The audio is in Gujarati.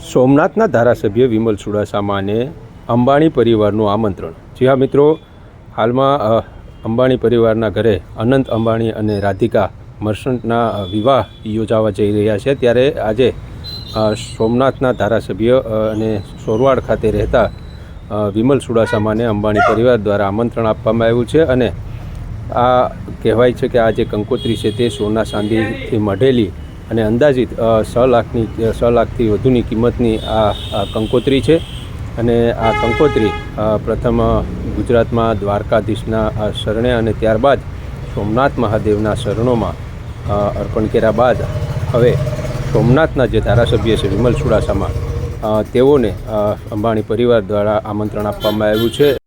સોમનાથના ધારાસભ્ય વિમલ ચુડાસામાને અંબાણી પરિવારનું આમંત્રણ. જી હા મિત્રો, હાલમાં અંબાણી પરિવારના ઘરે અનંત અંબાણી અને રાધિકા મર્સન્ટના વિવાહ યોજાવા જઈ રહ્યા છે. ત્યારે આજે સોમનાથના ધારાસભ્ય અને સોરવાડ ખાતે રહેતા વિમલ ચુડાસામાને અંબાણી પરિવાર દ્વારા આમંત્રણ આપવામાં આવ્યું છે અને આ કહેવાય છે કે આ જે કંકોત્રી છે તે સોના ચાંદીથી મઢેલી અને અંદાજિત છ લાખની છ લાખથી વધુની કિંમતની આ કંકોત્રી છે. અને આ કંકોત્રી પ્રથમ ગુજરાતમાં દ્વારકાધીશના શરણે અને ત્યારબાદ સોમનાથ મહાદેવના શરણોમાં અર્પણ કર્યા બાદ હવે સોમનાથના જે ધારાસભ્ય છે વિમલ ચુડાસમા તેઓને અંબાણી પરિવાર દ્વારા આમંત્રણ આપવામાં આવ્યું છે.